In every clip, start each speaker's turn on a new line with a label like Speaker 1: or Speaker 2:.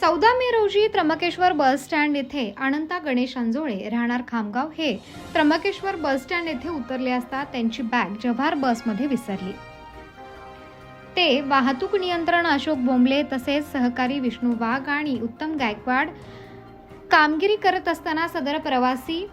Speaker 1: चौदा मे रोजी त्र्यंबकेश्वर बसस्टँड येथे अनंता गणेश अंजोळे राहणार खामगाव हे त्र्यंबकेश्वर बसस्टँड येथे उतरले असता त्यांची बॅग जव्हार बसमध्ये विसरली. ते वाहतूक नियंत्रण अशोक बोंबले तसेच सहकारी विष्णू वाघ आणि उत्तम गायकवाड कामगिरी करत असताना सदर प्रवासी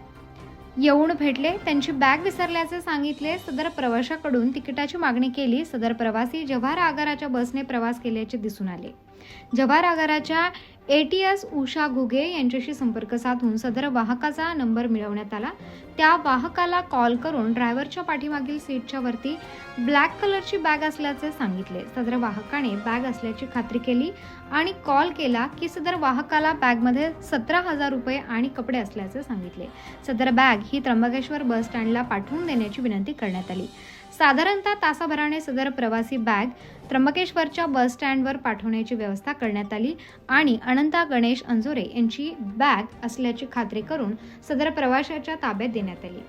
Speaker 1: येऊन भेटले. त्यांची बॅग विसरल्याचे सांगितले. सदर प्रवाशाकडून तिकिटाची मागणी केली. सदर प्रवासी जव्हार आगाराच्या बसने प्रवास केल्याचे दिसून आले. जव्हार आगाराच्या A T S Usha Ghuge यांच्याशी संपर्क साधून सदर वाहकाचा नंबर मिळवण्यात आला. त्या वाहकाला कॉल करून ड्रायव्हरच्या पाठीमागील सीटच्या वरती ब्लॅक कलरची बॅग असल्याचे सांगितले. सदर वाहकाने बॅग असल्याची खात्री केली आणि कॉल केला की सदर वाहकाला बॅगमध्ये सतरा हजार रुपये आणि कपडे असल्याचे सांगितले. सदर बॅग ही त्र्यंबकेश्वर बस स्टँडला पाठवून देण्याची विनंती करण्यात आली. साधारणतः तासाभराने सदर प्रवासी बॅग त्र्यंबकेश्वरच्या बस स्टँडवर पाठवण्याची व्यवस्था करण्यात आली आणि अनंता गणेश अंजोरे यांची बॅग असल्याची खात्री करून सदर प्रवाशाच्या ताब्यात देण्यात आली.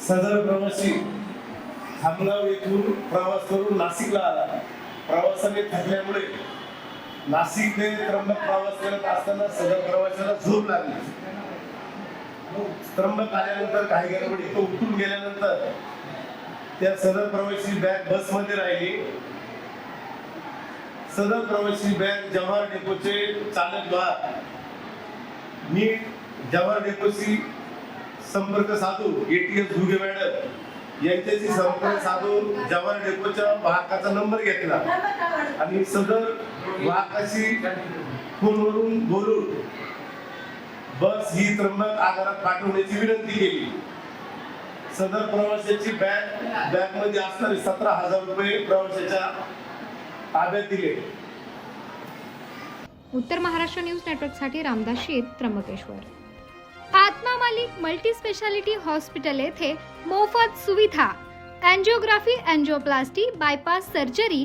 Speaker 2: सदर प्रवासी खामगाव येथून प्रवास करून नाशिकला आला. प्रवासाने थकल्यामुळे नाशिक ते त्र्यंबक प्रवास करत असताना सदर प्रवासाला झोप लागली. त्र्यंबक आल्यानंतर काही गडबड इथं उठून गेल्यानंतर त्या सदर प्रवासी बॅग बसमध्ये राहिली. सदर प्रवासी बॅग जव्हार डेपोचे चालक वाहक मी जव्हार डेपोशी संपर्क साधून एटीएस घुगे मॅडम यांच्याशी संपर्क साधून जव्हार डेपोच्या वाहकाचा नंबर घेतला. आणि सदर वाकाशी फोनवरून बोलून बस ही त्र्यंबक आगारात पाठवण्याची विनंती केली. सदर प्रवाशाची बॅग बॅगमध्ये असणारे सतरा हजार रुपये प्रवाशाच्या ताब्यात दिले.
Speaker 1: उत्तर महाराष्ट्र न्यूज नेटवर्कसाठी रामदास शीत त्र्यंबकेश्वर. आत्मा मालिक मल्टी स्पेशालिटी हॉस्पिटल येथे मोफत सुविधा अँजिओग्राफी अँजिओप्लास्टी बायपास सर्जरी